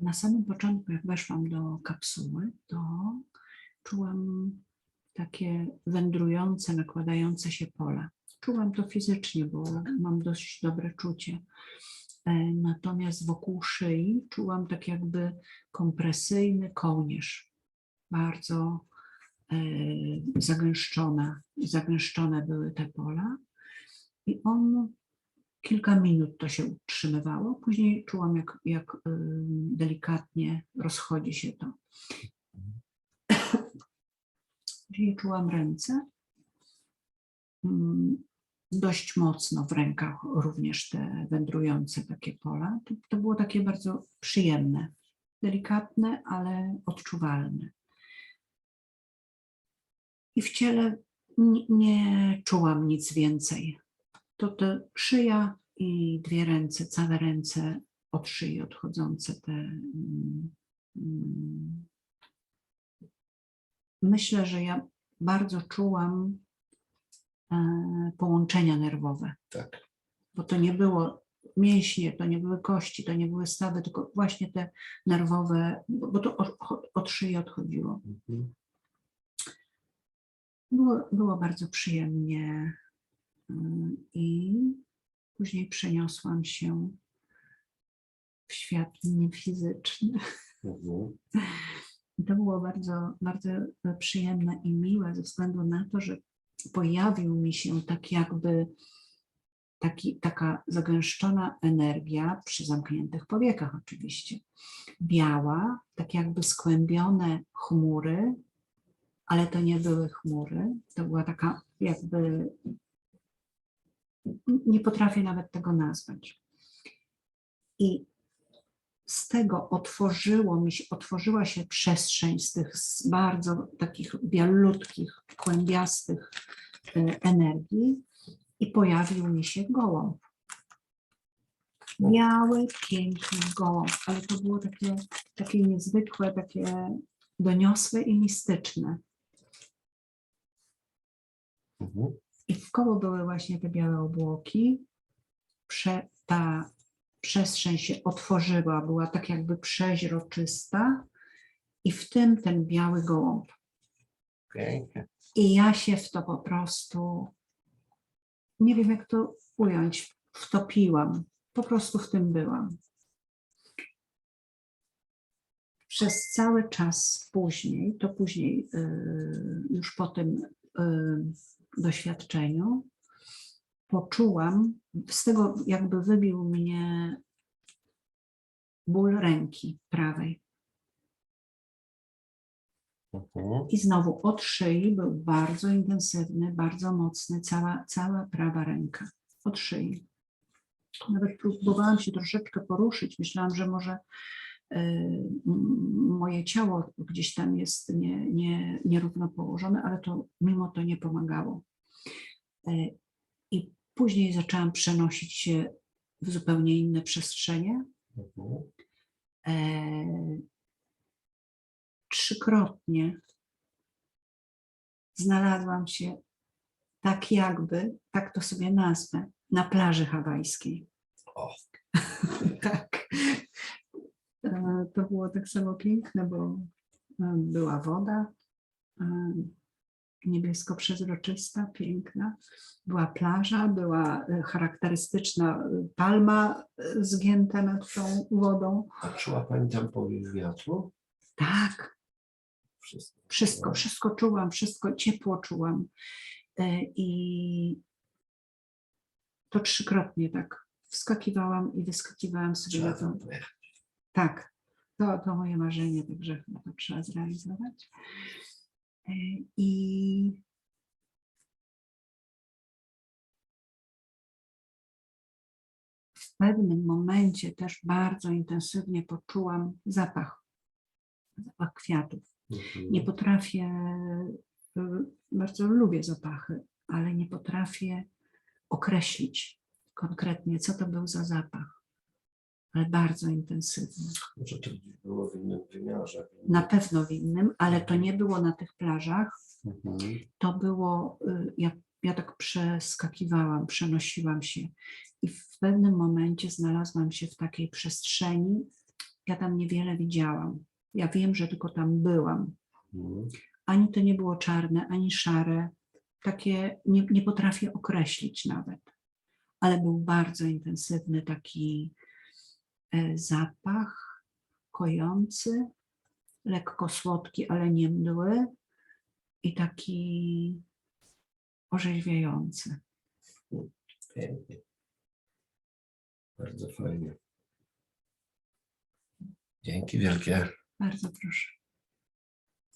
Na samym początku, jak weszłam do kapsuły, to czułam takie wędrujące, nakładające się pola. Czułam to fizycznie, bo mam dość dobre czucie. E, Natomiast wokół szyi czułam tak jakby kompresyjny kołnierz. Bardzo e, zagęszczona, zagęszczone były te pola. I on kilka minut to się utrzymywało. Później czułam, jak, jak delikatnie rozchodzi się to. Później czułam ręce. Mm, Dość mocno w rękach również te wędrujące takie pola. To, to było takie bardzo przyjemne, delikatne, ale odczuwalne. I w ciele nie, nie czułam nic więcej to te szyja i dwie ręce, całe ręce od szyi odchodzące te. mm, mm. Myślę, że ja bardzo czułam e, połączenia nerwowe, Tak. bo to nie było mięśnie, to nie były kości, to nie były stawy, tylko właśnie te nerwowe, bo to od, szyi odchodziło. Mhm. Było, było bardzo przyjemnie i później przeniosłam się w świat niefizyczny. Mhm. I to było bardzo, bardzo przyjemne i miłe ze względu na to, że pojawił mi się tak jakby taki, taka zagęszczona energia przy zamkniętych powiekach oczywiście. Biała, tak jakby skłębione chmury, ale to nie były chmury, to była taka jakby, nie potrafię nawet tego nazwać. I z tego otworzyło mi się, otworzyła się przestrzeń z tych bardzo takich bialutkich, kłębiastych e, energii i pojawił mi się gołąb. Biały, piękny gołąb, ale to było takie, takie niezwykłe, takie doniosłe i mistyczne. Mhm. I w koło były właśnie te białe obłoki. Prze, ta przestrzeń się otworzyła, była tak jakby przeźroczysta i w tym ten biały gołąb. Pięknie. I ja się w to po prostu, nie wiem jak to ująć, wtopiłam. Po prostu w tym byłam. Przez cały czas później, to później y, już po tym y, doświadczeniu, poczułam, z tego jakby wybił mnie ból ręki prawej. Mhm. I znowu od szyi był bardzo intensywny, bardzo mocny, cała, cała prawa ręka od szyi. Nawet próbowałam się troszeczkę poruszyć. Myślałam, że może moje ciało gdzieś tam jest nie, nie, nierówno położone, ale to mimo to nie pomagało. Y, I później zaczęłam przenosić się w zupełnie inne przestrzenie. Mhm. E, trzykrotnie znalazłam się tak jakby, tak to sobie nazwę, na plaży hawajskiej. O. tak. E, To było tak samo piękne, bo e, była woda e, niebiesko-przezroczysta, piękna. Była plaża, była charakterystyczna palma zgięta nad tą wodą. A czuła Pani tam powiew wiatru? Tak, Wszystko. Wszystko, wszystko czułam, wszystko ciepło czułam. I to trzykrotnie tak wskakiwałam i wyskakiwałam sobie na pojechać. Tak, to, to moje marzenie, także chyba to trzeba zrealizować. E, I w pewnym momencie też bardzo intensywnie poczułam zapach, zapach kwiatów. Mhm. Nie potrafię, y, bardzo lubię zapachy, ale nie potrafię określić konkretnie, co to był za zapach, ale bardzo intensywny. Może to gdzieś było w innym wymiarze. w Na pewno w innym, ale to nie było na tych plażach, Mhm. to było, y, ja, ja tak przeskakiwałam, przenosiłam się i w pewnym momencie znalazłam się w takiej przestrzeni ja tam niewiele widziałam. Ja wiem, że tylko tam byłam. Mhm. Ani to nie było czarne, ani szare. Takie nie, nie potrafię określić nawet. Ale był bardzo intensywny taki zapach, kojący, lekko słodki, ale nie mdły i taki orzeźwiający. Pięknie. Bardzo fajnie. Dzięki wielkie. Bardzo proszę.